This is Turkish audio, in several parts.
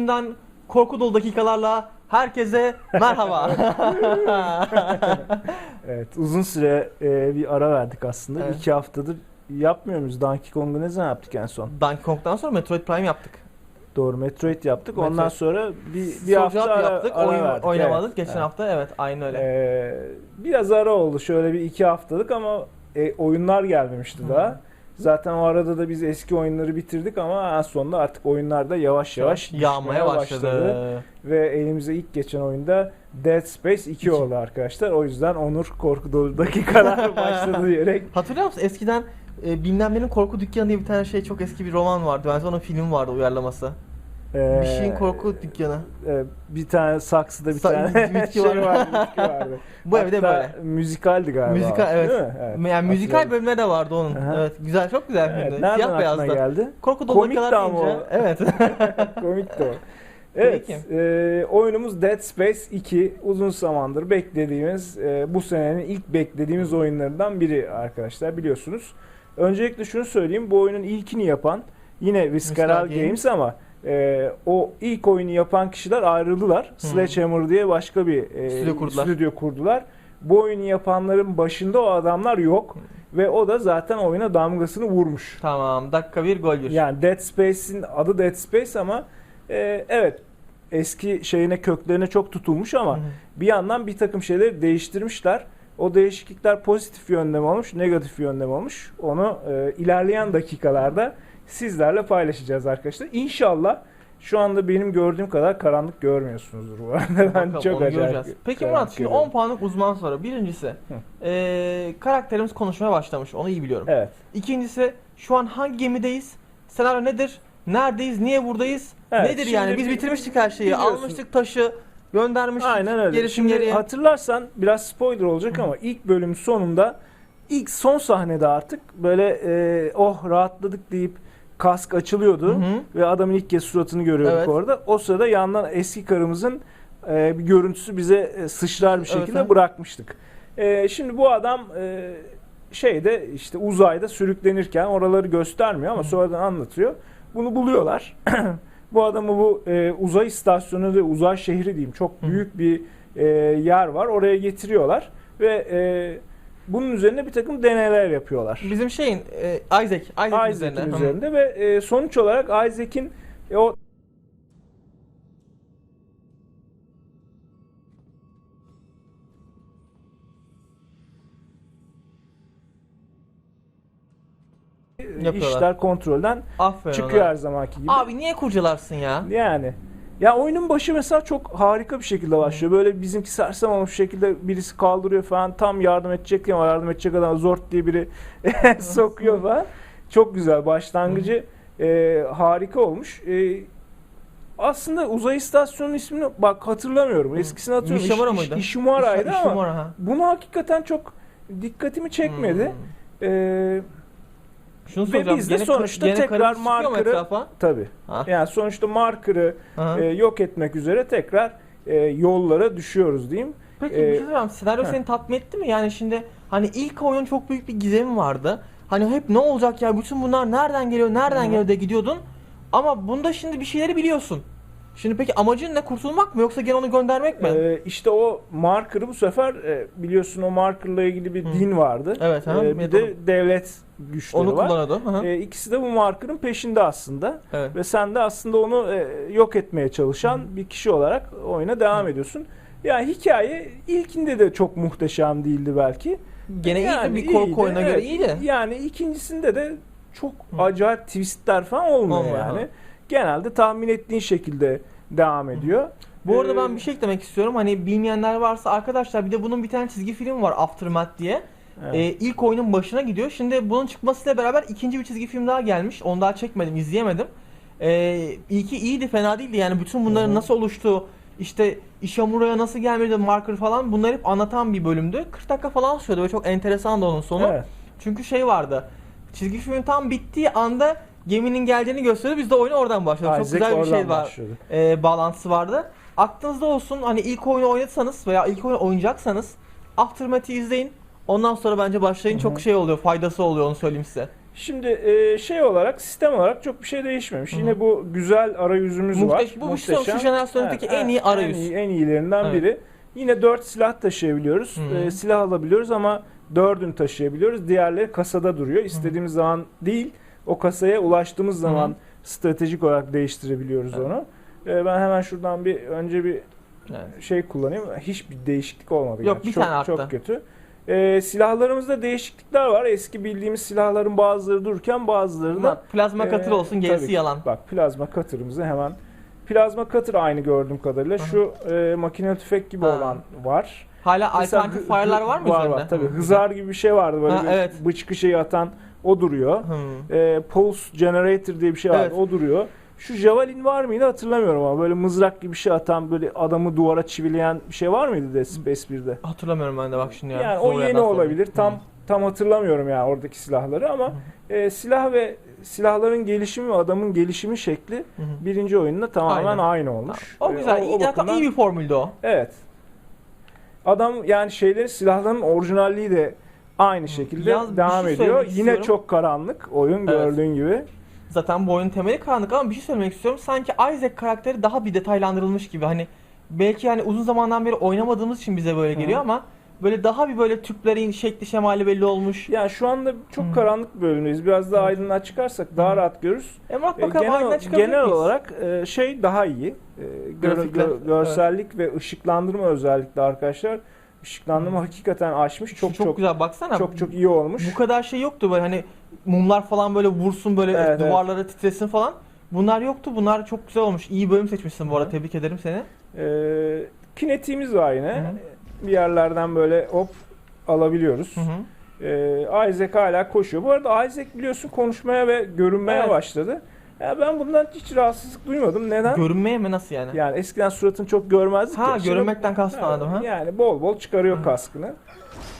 Üstünden korku dolu dakikalarla herkese merhaba. Evet uzun süre e, bir ara verdik aslında. Evet. İki haftadır yapmıyor muyuz? Donkey Kong'u ne zaman yaptık en son? Donkey Kong'dan sonra Metroid Prime yaptık. Doğru Metroid yaptık. Metroid. Ondan sonra bir, bir hafta ara, yaptık, ara oyun verdik. oynamadık. Evet, Geçen evet. hafta evet aynı öyle. Ee, biraz ara oldu. Şöyle bir iki haftalık ama e, oyunlar gelmemişti Hı. daha. Zaten o arada da biz eski oyunları bitirdik ama en sonunda artık oyunlar da yavaş yavaş yağmaya düşmeye başladı. Ve elimize ilk geçen oyunda Dead Space 2 oldu arkadaşlar. O yüzden Onur korku dolu dakikalar başladı diyerek Hatırlıyor musun eskiden e, bilmem nenin korku dükkanı diye bir tane şey çok eski bir roman vardı. Bence onun film vardı uyarlaması. E, Bir şeyin korku dükkanı. e, bir tane saksıda bir Sa- tane bitki şey var. vardı, bitki vardı. Bu evde böyle. müzikaldi galiba. Müzikal evet. Değil mi? evet. Yani müzikal bölümleri de vardı onun. Aha. Evet, güzel çok güzel Evet, filmdi. nereden Siyah beyazdı. geldi? Korku dolu Komik de ama o. Evet. Komikti o. Evet, Peki. e, oyunumuz Dead Space 2 uzun zamandır beklediğimiz, e, bu senenin ilk beklediğimiz oyunlarından biri arkadaşlar biliyorsunuz. Öncelikle şunu söyleyeyim, bu oyunun ilkini yapan yine Visceral Games. Games ama e, o ilk oyunu yapan kişiler ayrıldılar. Hmm. Sledgehammer diye başka bir e, Stüdyo kurdular. stüdyo kurdular. Bu oyunu yapanların başında o adamlar yok ve o da zaten oyuna damgasını vurmuş. tamam. Dakika bir gol bir. Yani Dead Space'in adı Dead Space ama e, evet eski şeyine köklerine çok tutulmuş ama Hı bir yandan bir takım şeyleri değiştirmişler. O değişiklikler pozitif yönde mi olmuş, negatif yönde mi olmuş? Onu e, ilerleyen dakikalarda sizlerle paylaşacağız arkadaşlar. İnşallah şu anda benim gördüğüm kadar karanlık görmüyorsunuzdur bu arada. Ben Bakalım, çok onu acayip. göreceğiz. Peki karanlık Murat şimdi görüyorum. 10 puanlık uzman soru. Birincisi eee, karakterimiz konuşmaya başlamış. Onu iyi biliyorum. Evet. İkincisi şu an hangi gemideyiz? Senaryo nedir? Neredeyiz? Niye buradayız? Evet, nedir şimdi yani? Biz bi- bitirmiştik her şeyi. biliyorsun. Almıştık taşı. Göndermiştik. Aynen öyle. Gerisin Şimdi geriye. hatırlarsan biraz spoiler olacak ama ilk bölümün sonunda ilk son sahnede artık böyle e, oh rahatladık deyip kask açılıyordu Hı hı. ve adamın ilk kez suratını görüyorduk Evet. orada. O sırada yandan eski karımızın e, bir görüntüsü bize e, sıçrar bir şekilde evet. bırakmıştık. E, şimdi bu adam e, şeyde işte uzayda sürüklenirken oraları göstermiyor ama Hı. sonradan anlatıyor. Bunu buluyorlar. bu adamı bu e, uzay istasyonu ve uzay şehri diyeyim çok Hı. büyük bir e, yer var. Oraya getiriyorlar ve e, bunun üzerine bir takım deneyler yapıyorlar. Bizim şeyin eee, Isaac. Isaac'in üzerine. Hı. üzerinde ve e, sonuç olarak Isaac'in e, o Yapıyorlar. işler kontrolden Aferin çıkıyor ona. her zamanki gibi. Abi niye kurcalarsın ya? Yani ya oyunun başı mesela çok harika bir şekilde başlıyor. Böyle bizimki sersem olmuş şekilde birisi kaldırıyor falan tam yardım edecek ama yardım edecek adam zort diye biri sokuyor falan. Çok güzel başlangıcı e, harika olmuş. E, aslında uzay istasyonunun ismini bak hatırlamıyorum. Eskisini hatırlıyorum. İş- mıydı? İş- Ishimara'ydı İş- ama ha. bunu hakikaten çok dikkatimi çekmedi. Hmm. E, Şunu Ve soracağım. biz de gene sonuçta gene tekrar çıkıyor mu marker'ı- etrafa? tabii. Ha. Yani sonuçta marker'ı Aha. e, yok etmek üzere tekrar e, yollara düşüyoruz diyeyim. Peki Ee, bir şey soracağım. Senaryo heh. seni tatmin etti mi? Yani şimdi hani ilk oyun çok büyük bir gizemi vardı. Hani hep ne olacak ya bütün bunlar nereden geliyor nereden geliyor de gidiyordun. Ama bunda şimdi bir şeyleri biliyorsun. Şimdi peki amacın ne? Kurtulmak mı yoksa gene onu göndermek mi? E, işte o marker'ı bu sefer e, biliyorsun o marker'la ilgili bir Hı. din vardı. Evet, ha, E, bir de devlet güçleri onu var. kullanıyordu. Hı hı. E, ikisi de bu marker'ın peşinde aslında. evet. Ve sen de aslında onu e, yok etmeye çalışan bir kişi olarak oyuna devam ediyorsun. Yani hikaye ilkinde de çok muhteşem değildi belki. Gene Yani iyiydi bir korku iyiydi, oyuna göre evet. iyiydi. Yani ikincisinde de çok Hı. acayip twistler falan olmuyor Olmuyor, yani. ha. Genelde tahmin ettiğin şekilde devam ediyor. Bu arada Ee, ben bir şey eklemek istiyorum. Hani bilmeyenler varsa arkadaşlar bir de bunun bir tane çizgi film var Aftermath diye. evet. Ee, ilk oyunun başına gidiyor. Şimdi bunun çıkmasıyla beraber ikinci bir çizgi film daha gelmiş. Onu daha çekmedim, izleyemedim. Ee, ilki iyiydi, fena değildi. Yani bütün bunların nasıl oluştuğu, işte Ishimura'ya nasıl gelmedi, marker falan bunları hep anlatan bir bölümdü. 40 dakika falan sürüyordu ve çok enteresandı onun sonu. Evet. Çünkü şey vardı. Çizgi filmin tam bittiği anda geminin geleceğini gösteriyor. Biz de oyuna oradan başladık. Çok güzel bir şey var. Ee, bağlantısı vardı. Aklınızda olsun hani ilk oyunu oynatsanız veya ilk oyunu oynayacaksanız Aftermath'i izleyin. Ondan sonra bence başlayın Hı hı. çok şey oluyor, faydası oluyor onu söyleyeyim size. Şimdi e, şey olarak sistem olarak çok bir şey değişmemiş. Hı hı. Yine bu güzel arayüzümüz var. Muhteş- bu şu- şu jenerasyondaki en iyi arayüz. En, iyi, en iyilerinden Evet. biri. Yine 4 silah taşıyabiliyoruz. Hı hı. E, silah alabiliyoruz ama 4'ünü taşıyabiliyoruz. Diğerleri kasada duruyor. İstediğimiz zaman değil, o kasaya ulaştığımız zaman hı. stratejik olarak değiştirebiliyoruz Evet. onu. E, ben hemen şuradan bir önce bir Yani. şey kullanayım. Hiçbir değişiklik olmadı. Yok, gerçi. bir çok, tane arttı. Çok kötü. Ee, silahlarımızda değişiklikler var. Eski bildiğimiz silahların bazıları dururken bazıları da plazma Ee, katır olsun gerisi yalan. bak plazma cutter'ımızı hemen plazma cutter aynı gördüğüm kadarıyla. Hı hı. Şu e, makine tüfek gibi Ha. olan var. Hala Mesela alternatif hı- var mı Var üzerinde? var tabii. Hı, Hızar gibi bir şey vardı böyle Ha, bir evet. bıçkı şeyi atan o duruyor. Hı. E, pulse generator diye bir şey vardı. Evet. O duruyor. Şu javelin var mıydı hatırlamıyorum ama böyle mızrak gibi bir şey atan böyle adamı duvara çivileyen bir şey var mıydı Dead Space 1'de? Hatırlamıyorum ben de bak şimdi ya. Yani Zor o yeni olabilir. Tam Hı. tam hatırlamıyorum yani oradaki silahları ama e, silah ve silahların gelişimi ve adamın gelişimi şekli Hı hı. birinci oyununda tamamen Aynen. aynı olmuş. O E, güzel. iyi, zaten bakımdan- iyi bir formüldü o. Evet. Adam yani şeyleri silahların orijinalliği de aynı şekilde Yalnız bir devam şey ediyor. söylemek Yine istiyorum. çok karanlık oyun gördüğün gibi. Zaten bu oyunun temeli karanlık ama bir şey söylemek istiyorum. Sanki Isaac karakteri daha bir detaylandırılmış gibi. Hani belki hani uzun zamandan beri oynamadığımız için bize böyle geliyor ama böyle daha bir böyle tüplerin şekli şemali belli olmuş. Yani şu anda çok karanlık bir bölümdeyiz. Biraz daha aydınlığa çıkarsak daha rahat görürüz. Emrah E, bakalım genel, aydınlığa çıkabilir genel miyiz? olarak e, şey daha iyi. E, gö- Grafikler, gö- görsellik ve ışıklandırma özellikle arkadaşlar. Işıklandırma hakikaten aşmış. Çok çok, çok güzel baksana. çok çok iyi olmuş. Bu kadar şey yoktu böyle hani mumlar falan böyle vursun böyle Evet, evet. duvarlara titresin falan. Bunlar yoktu. Bunlar çok güzel olmuş. İyi bölüm seçmişsin bu arada. Hı. Tebrik ederim seni. E, kinetiğimiz var yine. Bir yerlerden böyle hop alabiliyoruz. Hı hı. E, Isaac hala koşuyor. Bu arada Isaac biliyorsun konuşmaya ve görünmeye Evet. başladı. Ya ben bundan hiç rahatsızlık duymadım. Neden? Görünmeye mi nasıl yani? yani eskiden suratını çok görmezdik. Ha, ya. Görünmekten kastın anladım, ha? Yani bol bol çıkarıyor Hı. kaskını.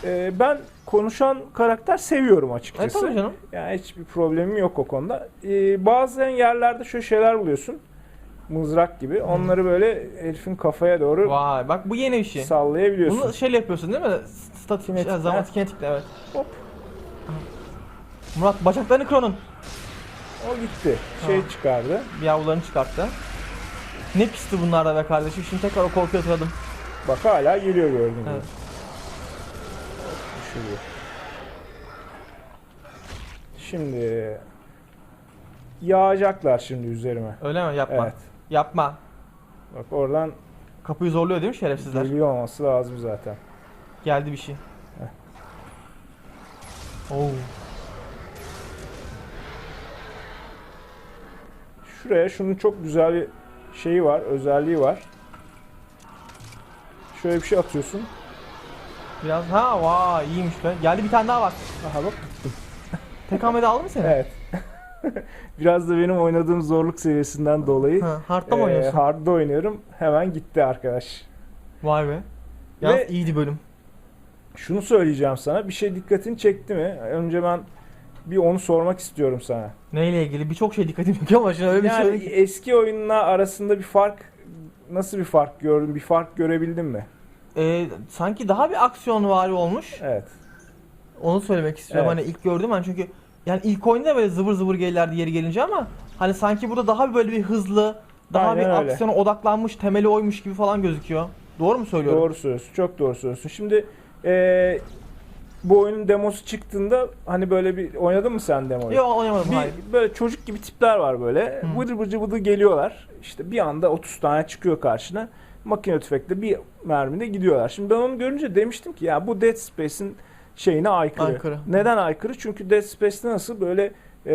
E, ben konuşan karakter seviyorum E açıkçası. tabii canım. Yani hiçbir problemim yok o konuda. Ee, bazen yerlerde şöyle şeyler buluyorsun. Mızrak gibi. Onları böyle herifin kafaya doğru Vay bak bu yeni bir şey. sallayabiliyorsun. Bunu şeyle yapıyorsun değil mi? Statik, Kinetik, şey, zaman kinetikle evet. Hop. Murat bacaklarını kronun. O gitti. Şey Tamam. çıkardı. Bir yavrularını çıkarttı. Ne pisti bunlar da be kardeşim. Şimdi tekrar o korkuyu hatırladım. Bak hala geliyor gördüğün gibi. Evet. Düşürüyor. Şimdi yağacaklar şimdi üzerime. Öyle mi? Yapma. Evet. Yapma. Bak oradan Kapıyı zorluyor değil mi şerefsizler? geliyor olması lazım zaten. Geldi bir şey. Oo. Şuraya şunun çok güzel bir şeyi var, özelliği var. Şöyle bir şey atıyorsun. Biraz ha vay iyiymiş be. Geldi bir tane daha var. Aha bak. Tek hamlede aldı mı seni? Evet. Biraz da benim oynadığım zorluk seviyesinden dolayı Ha, hardta mı eee, oynuyorsun? hard'da oynuyorum. Hemen gitti arkadaş. Vay be. Ve- iyiydi bölüm. Şunu söyleyeceğim sana. Bir şey dikkatini çekti mi? Önce ben bir onu sormak istiyorum sana. Neyle ilgili? Birçok şey dikkatimi çekiyor ama şimdi öyle bir şey Yani eski oyunla arasında bir fark nasıl bir fark gördün? Bir fark görebildin mi? Ee, sanki daha bir aksiyon vari olmuş. Evet. Onu söylemek istiyorum. Evet. Hani ilk gördüm ben çünkü yani ilk oyunda böyle zıvır zıvır gelirlerdi yeri gelince ama hani sanki burada daha böyle bir hızlı, daha Aynen bir öyle. aksiyona odaklanmış, temeli oymuş gibi falan gözüküyor. Doğru mu söylüyorum? Doğru söylüyorsun. Çok doğru söylüyorsun. Şimdi eee, bu oyunun demosu çıktığında hani böyle bir oynadın mı sen demoyu? Yok oynamadım Bir, hayır. böyle çocuk gibi tipler var böyle. Hı. Vıdı vıcı vıdı geliyorlar. İşte bir anda 30 tane çıkıyor karşına. Makine tüfekle bir mermide gidiyorlar. Şimdi ben onu görünce demiştim ki ya bu Dead Space'in şeyine aykırı. Aykırı. Neden aykırı? Çünkü Dead Space'te nasıl böyle e,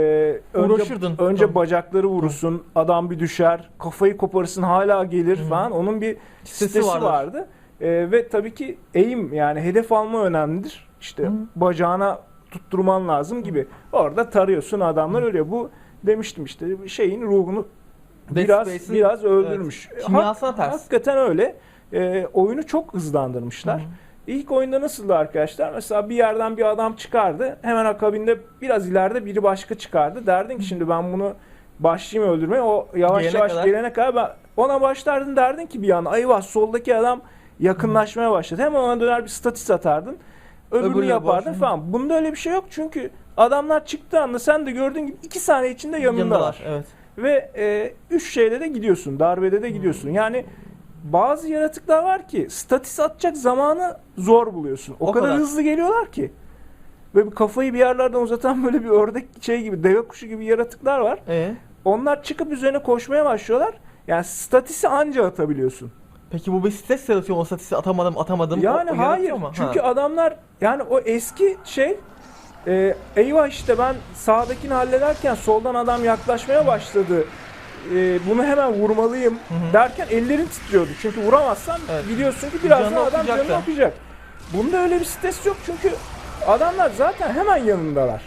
önce, Uğraşırdın. önce Tamam. bacakları vurursun, adam bir düşer, kafayı koparırsın hala gelir Hı. falan. Onun bir Sesi vardır. vardı. E, ve tabii ki eğim yani hedef alma önemlidir. İşte Hı. bacağına tutturman lazım gibi. Orada tarıyorsun adamlar ölüyor. Bu demiştim işte şeyin ruhunu Dead biraz Space'in- biraz öldürmüş. evet, kimyasına ters. Hakikaten öyle. E, oyunu çok hızlandırmışlar. Hı. İlk oyunda nasıldı arkadaşlar? Mesela bir yerden bir adam çıkardı. Hemen akabinde biraz ileride biri başka çıkardı. Derdin ki şimdi ben bunu başlayayım öldürmeye. O yavaş Gelene yavaş kadar. gelene kadar ben ona başlardın derdin ki bir an ayvah soldaki adam yakınlaşmaya başladı. Hemen ona döner bir statis atardın. Öbürünü Öbürüne yapardın boş. falan. Bunda öyle bir şey yok çünkü Adamlar çıktığı anda sen de gördüğün gibi 2 saniye içinde yanındalar. Evet. Ve e, üç şeyde de gidiyorsun. Darbede de gidiyorsun. Yani bazı yaratıklar var ki statis atacak zamanı zor buluyorsun. O, O kadar, kadar. hızlı geliyorlar ki. Ve bir kafayı bir yerlerden uzatan böyle bir ördek şey gibi, deve kuşu gibi yaratıklar var. Ee, Onlar çıkıp üzerine koşmaya başlıyorlar. Yani statisi anca atabiliyorsun. Peki bu bir stres yaratıyor mu? O statisi atamadım atamadım. Yani O- o hayır. mu? Çünkü Ha. adamlar yani o eski şey e, eyvah işte ben sağdakini hallederken soldan adam yaklaşmaya başladı. E, bunu hemen vurmalıyım hı. derken ellerin titriyordu. Çünkü vuramazsan Evet. biliyorsun ki birazdan Canını adam okuyacak canını okuyacak. Bunda öyle bir stres yok çünkü adamlar zaten hemen yanındalar.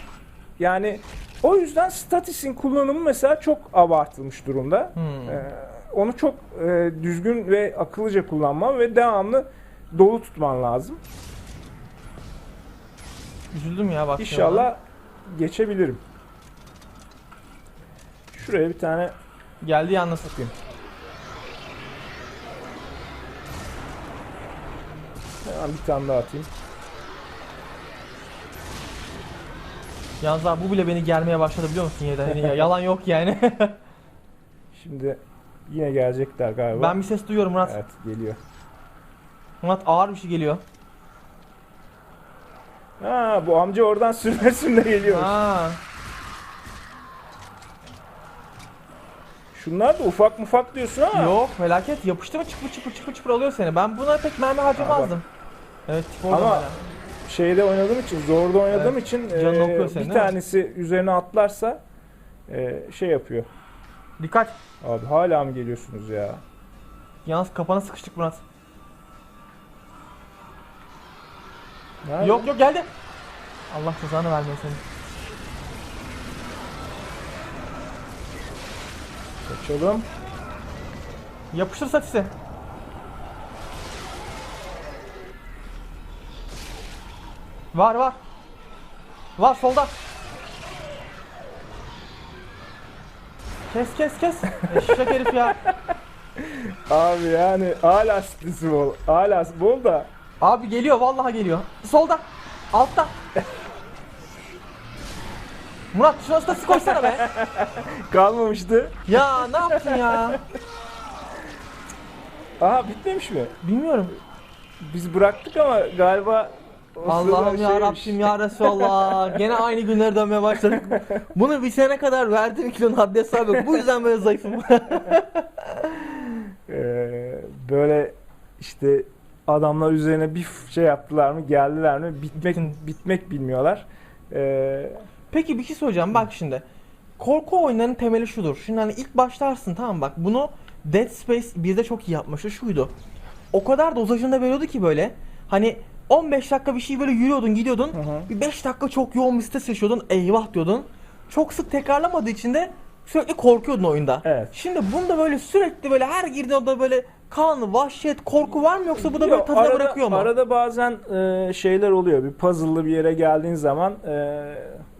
Yani o yüzden statisin kullanımı mesela çok abartılmış durumda. Hmm. Ee, onu çok e, düzgün ve akıllıca kullanman ve devamlı dolu tutman lazım. Üzüldüm ya bak. İnşallah geçebilirim. Şuraya bir tane Geldi yalnız. atayım. Hemen bir tane daha atayım. Yalnız abi bu bile beni germeye başladı biliyor musun yeniden? Hani ya- yalan yok yani. Şimdi yine gelecekler galiba. ben bir ses duyuyorum Murat. Evet geliyor. Murat ağır bir şey geliyor. Ha bu amca oradan sürme sürme geliyor. Ha. Şunlar da ufak mufak diyorsun ama. Yok felaket yapıştı mı çıpır çıpır çıpır çıpır alıyor seni. Ben buna pek mermi harcamazdım. Evet tip orada Ama- hala. şeyde oynadığım için, zorda oynadığım için Canını e, bir mi? tanesi üzerine atlarsa e, şey yapıyor. Dikkat. Abi hala mı geliyorsunuz ya? Yalnız kapana sıkıştık Murat. Nerede? Yok yok geldi. Allah cezanı vermesin seni. Kaçalım. Yapıştır satisi. Var var. Var solda. Kes kes kes. Eşek herif ya. Abi yani hala stresi bol. Hala bol da. Abi geliyor vallahi geliyor. Solda. Altta. Murat şuna stası koysana be. Kalmamıştı. Ya ne yaptın ya? Aha bitmemiş mi? Bilmiyorum. Biz bıraktık ama galiba Allah'ım ya. Rabbim ya Resulallah. Gene aynı günlere dönmeye başladık. Bunu bir sene kadar verdim kilonun haddi hesabı yok. Bu yüzden böyle zayıfım. Ee, böyle işte adamlar üzerine bir şey yaptılar mı geldiler mi bitmek bitmek bilmiyorlar. Ee, Peki bir şey soracağım bak şimdi. Korku oyunlarının temeli şudur. Şimdi hani ilk başlarsın tamam bak bunu Dead Space 1'de çok iyi yapmıştı şuydu. O kadar dozajında veriyordu ki böyle hani 15 dakika bir şey böyle yürüyordun gidiyordun. Hı hı. Bir 5 dakika çok yoğun bir stres yaşıyordun. Eyvah diyordun. Çok sık tekrarlamadığı için de sürekli korkuyordun oyunda. evet. Şimdi bunda böyle sürekli böyle her girdiğin odada böyle kan, vahşet, korku var mı yoksa bu da böyle tadına arada, bırakıyor mu? Arada bazen e, şeyler oluyor. Bir puzzle'lı bir yere geldiğin zaman e,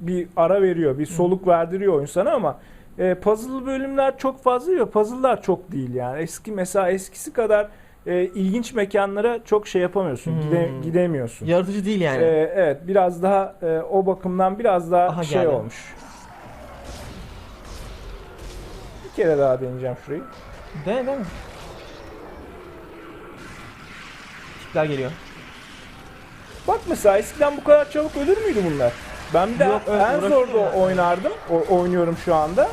bir ara veriyor, bir soluk verdiriyor oyun sana ama e, puzzle bölümler çok fazla yok. Puzzle'lar çok değil yani. Eski mesela eskisi kadar e, ilginç mekanlara çok şey yapamıyorsun. Hmm. gide- gidemiyorsun. Yaratıcı değil yani. E, evet, biraz daha e, o bakımdan biraz daha Aha, şey geldi. olmuş. Bir kere daha deneyeceğim şurayı. De değil mi? Tipler geliyor. Bak mesela eskiden bu kadar çabuk ölür müydü bunlar? Ben bir de Yok, evet, en zorda yani. oynardım. O, oynuyorum şu anda.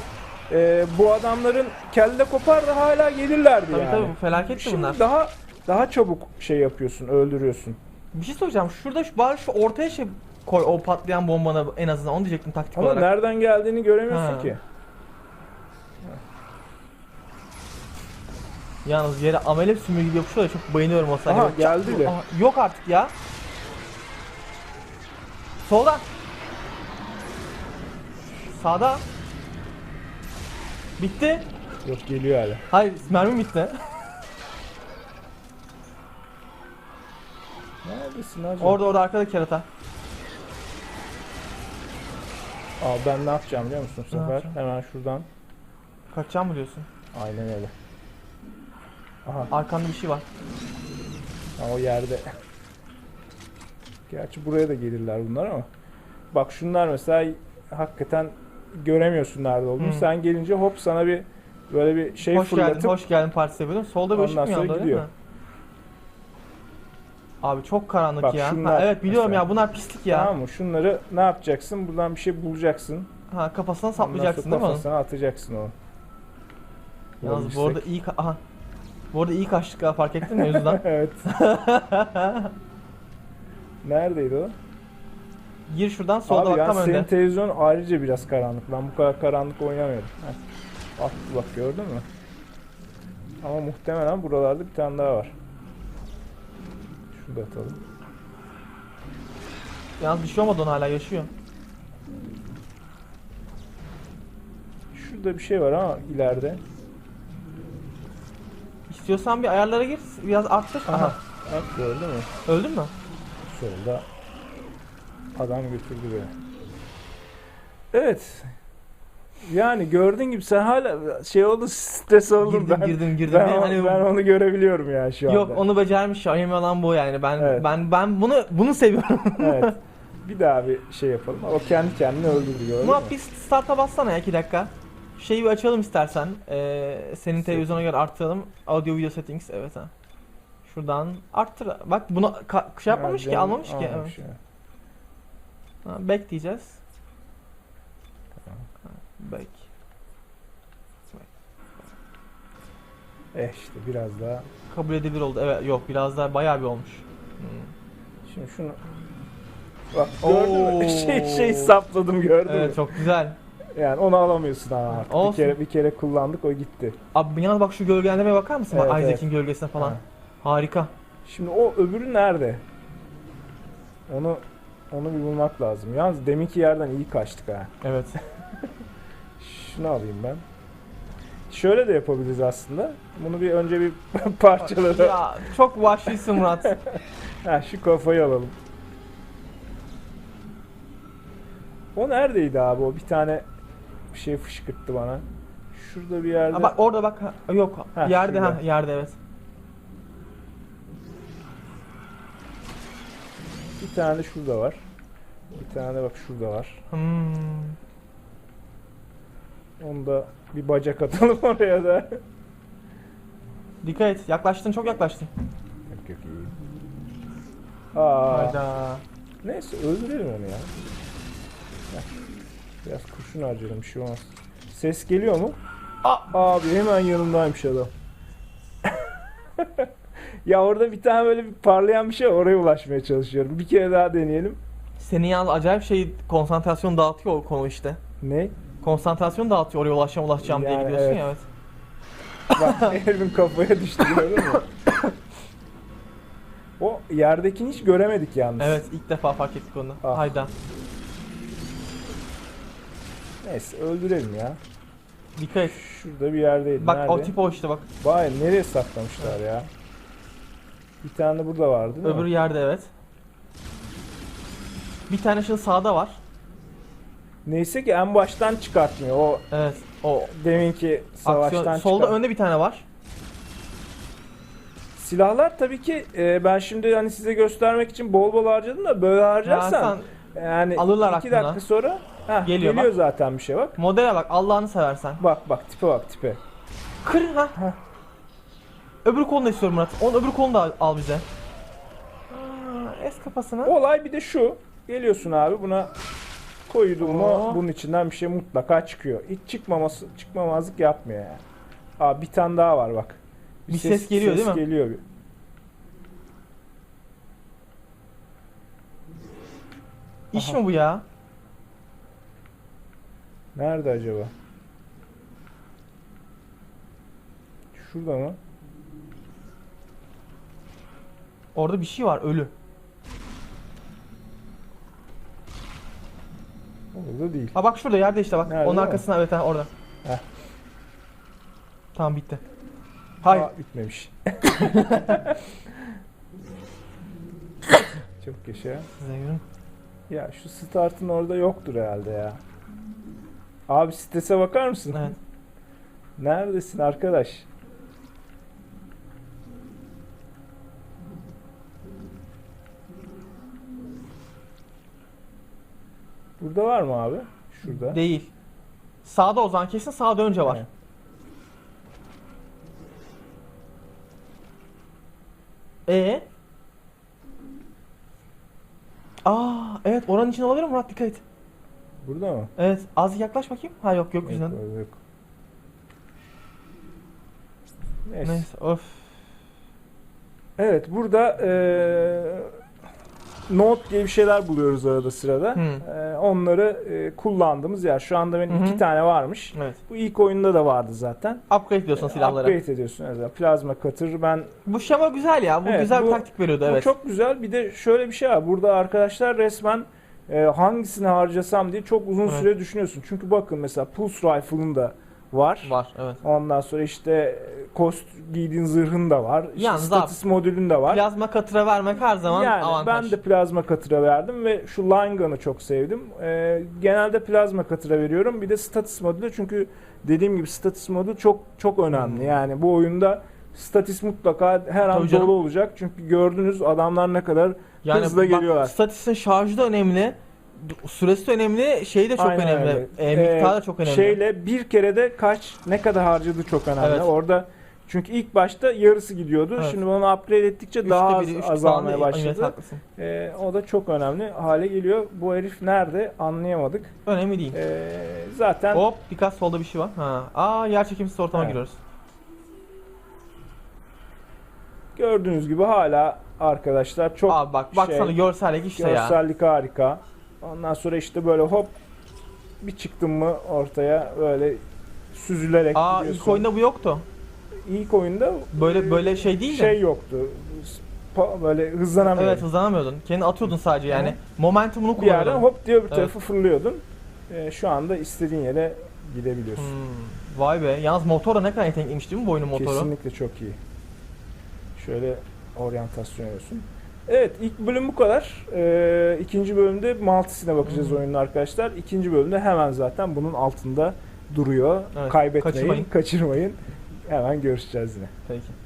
Ee, bu adamların kelle kopar da hala gelirlerdi Tabii yani. tabii bu felaketti Şimdi bunlar. daha daha çabuk şey yapıyorsun, öldürüyorsun. Bir şey soracağım. Şurada şu, bari şu ortaya şey koy o patlayan bombanı en azından onu diyecektim taktik Ama olarak. nereden geldiğini göremiyorsun Ha. ki. Yalnız yere amele sümüğü gibi yapışıyor ya çok bayılıyorum o sahneye. Aha, geldi. Aha, yok artık ya. Solda. Sağda. Bitti. Yok geliyor hala. Hayır mermi bitti. Neredesin hacı? Orada orada arkada kerata. Aa, ben ne yapacağım biliyor musun bu Ne sefer? yapacaksın? Hemen şuradan. Kaçacağım mı diyorsun? Aynen öyle. Aha, Arkanda bir şey var. ha, o yerde. Gerçi buraya da gelirler bunlar ama. Bak şunlar mesela hakikaten göremiyorsun nerede olduğunu. Hı. Sen gelince hop sana bir böyle bir şey hoş fırlatıp geldin, hoş geldin partisi yapıyordum. Solda bir ışık mı yandı gidiyor. mi? Abi çok karanlık Bak ya. şunlar Ha, evet biliyorum mesela. ya bunlar pislik ya. Tamam mı? Şunları ne yapacaksın? Buradan bir şey bulacaksın. Ha kafasına saplayacaksın değil mi onu? Kafasına atacaksın onu. Yalnız bu arada iyi aha. Bu arada iyi kaçtık ha fark ettin mi mevzudan? evet. Neredeydi o? Gir şuradan solda Abi bak ya tam senin önde. televizyon ayrıca biraz karanlık. Ben bu kadar karanlık oynamıyorum. Heh. Attı bak gördün mü? Ama muhtemelen buralarda bir tane daha var. Şurada atalım. Yalnız bir şey olmadı ona hala yaşıyor. Şurada bir şey var ama ileride. İstiyorsan bir ayarlara gir biraz arttır. Aha. Aha. Bak gördün mü? Öldün mü? Solda adam götürdü beni. Evet. Yani gördüğün gibi sen hala şey oldu stres oldun Girdim ben. girdim girdim. Ben, o- hani ben onu görebiliyorum ya şu anda. Yok onu becermiş ya. Önemli olan bu yani. Ben Evet. ben ben bunu bunu seviyorum. Evet. Bir daha bir şey yapalım. O kendi kendini öldürdü? Murat bir start'a bassana ya 2 dakika. Şeyi bir açalım istersen. Ee, senin televizyona göre arttıralım. Audio video settings evet ha. Şuradan arttır. Bak bunu şey yapmamış ki, canım, almamış ki. Evet. ya. Ha, back diyeceğiz. Ha, Back. Eh işte biraz daha. Kabul edilir oldu. Evet yok biraz daha bayağı bir olmuş. Hmm. Şimdi şunu Bak gördün mü? Şey şey sapladım gördün mü? Evet çok güzel. Yani onu alamıyorsun ha artık. Bir Olsun. kere bir kere kullandık o gitti. Abi yalnız bak şu gölgelendirmeye bakar mısın? Bak Evet, Isaac'in gölgesine falan. Ha. Harika. Şimdi o öbürü nerede? Onu onu bir bulmak lazım. Yalnız deminki yerden iyi kaçtık ha. Evet. Şunu alayım ben. Şöyle de yapabiliriz aslında. Bunu bir önce bir parçalara. ya çok vahşisin Murat. Ha şu kafayı alalım. O neredeydi abi? O bir tane bir şey fışkırttı bana. Şurada bir yerde. Ha, bak orada bak. Ha, Yok. Ha, yerde ha yerde evet. Bir tane şurada var. Bir tane bak şurada var. Hmm. Onu da bir bacak atalım oraya da. Dikkat et. Yaklaştın çok yaklaştın. Yok yok iyi. Aa, Hayda. neyse öldürelim onu ya. Heh. Biraz kurşun harcadım bir şey olmaz. Ses geliyor mu? Aa! Abi hemen yanımdaymış adam. ya orada bir tane böyle bir parlayan bir şey var, oraya ulaşmaya çalışıyorum. Bir kere daha deneyelim. Senin yalnız acayip şey konsantrasyon dağıtıyor o konu işte. Ne? Konsantrasyon dağıtıyor oraya ulaşacağım ulaşacağım diye Yani gidiyorsun evet. ya evet. Bak Elvin kafaya düştü gördün mü? O yerdekini hiç göremedik yalnız. Evet ilk defa fark ettik onu. Ah. Hayda. Neyse öldürelim ya. Dikkat et. Şurada bir yerdeydi. Bak Nerede? o tip o işte bak. Vay nereye saklamışlar ya? Bir tane de burada vardı değil Öbür mi? yerde evet. Bir tane şimdi sağda var. Neyse ki en baştan çıkartmıyor. O Evet. O deminki savaştan aksiyon. Solda önde bir tane var. Silahlar tabii ki e, ben şimdi hani size göstermek için bol bol harcadım da böyle harcarsan sen yani alırlar iki aklına. dakika sonra heh, Geliyor geliyor, bak. zaten bir şey bak. modele bak Allah'ını seversen. Bak bak tipe bak tipe. Kır ha. Öbür kolunu da istiyorum Murat. Onun öbür kolunu da al, al bize. Aa, es kafasını. Olay bir de şu. Geliyorsun abi buna koydun mu Oo. bunun içinden bir şey mutlaka çıkıyor. Hiç çıkmaması çıkmamazlık yapmıyor yani. Abi bir tane daha var bak. Bir ses geliyor değil mi? geliyor bir. İş Aha. mi bu ya? Nerede acaba? Şurada mı? Orada bir şey var ölü. Orada değil. Ha bak şurada yerde işte bak. Nerede Onun o? arkasında evet ha orada. Heh. Tamam bitti. Hayır. Aa, bitmemiş. Çok yaşa. Zengin. Ya şu startın orada yoktur herhalde ya. Abi sitese bakar mısın? Evet. Neredesin arkadaş? Burada var mı abi? Şurada. Değil. Sağda o zaman kesin sağda önce var. Evet. E Aa evet oranın için olabilir mi Murat dikkat et. Burada mı? Evet az yaklaş bakayım. Ha yok. Yok, orada yok. Neyse. Neyse of. Evet burada eee Note diye bir şeyler buluyoruz arada sırada. Hı. Eee, onları eee, kullandığımız yer. Şu anda benim Hı hı. iki tane varmış. Evet. Bu ilk oyunda da vardı zaten. Upgrade diyorsun silahlara. Upgrade ediyorsun. mesela. Plazma cutter. Ben Bu şema güzel ya. Bu Evet, güzel bu- bir taktik veriyordu Bu evet. çok güzel. Bir de şöyle bir şey var. Burada arkadaşlar resmen e, hangisini harcasam diye çok uzun Evet. süre düşünüyorsun. Çünkü bakın mesela Pulse Rifle'ın da var. Var evet. Ondan sonra işte e, kost giydiğin zırhın da var. İşte Yalnız status modülün de var. Plazma katıra vermek her zaman yani avantaj. ben de plazma katıra verdim ve şu line gun'ı çok sevdim. E, genelde plazma katıra veriyorum. Bir de status modülü çünkü dediğim gibi status modu çok çok önemli. Hmm. Yani bu oyunda status mutlaka her an dolu olacak. Çünkü gördünüz adamlar ne kadar hızla bak, geliyorlar. Statistiğin şarjı da önemli. Süresi de önemli. Şey de çok Aynen önemli. E, miktarı da çok önemli. Şeyle bir kerede kaç ne kadar harcadı çok önemli. Evet. Orada çünkü ilk başta yarısı gidiyordu. Evet. Şimdi bunu upgrade ettikçe Üçte daha az biri, üç azalmaya başladı. Ee, o da çok önemli hale geliyor. Bu herif nerede anlayamadık. Önemli değil. Ee, zaten Hop dikkat solda bir şey var. Ha. Aa yer çekimsiz ortama Evet. giriyoruz. gördüğünüz gibi hala arkadaşlar çok Abi bak baksana şey, görsellik işte ya. görsellik harika. Ondan sonra işte böyle hop bir çıktım mı ortaya böyle süzülerek Aa gidiyorsun. ilk oyunda bu yoktu. İlk oyunda Böyle böyle şey değil de. şey yoktu. Pa- böyle hızlanamıyordun. Evet hızlanamıyordun. Kendini atıyordun sadece yani. Momentumunu bir yerden kullanıyordun. hop diye bir Evet. tarafı fırlıyordun. Ee, şu anda istediğin yere gidebiliyorsun. Hmm, Vay be. Yalnız motor da ne kadar yetenekliymiş değil mi bu oyunun motoru? Kesinlikle çok iyi. Şöyle oryantasyon yapıyorsun. Evet ilk bölüm bu kadar. Ee, ikinci bölümde multisine bakacağız Hı. oyunun arkadaşlar. İkinci bölümde hemen zaten bunun altında duruyor. Evet, Kaybetmeyin, kaçırmayın. kaçırmayın. Hemen görüşeceğiz yine. Peki.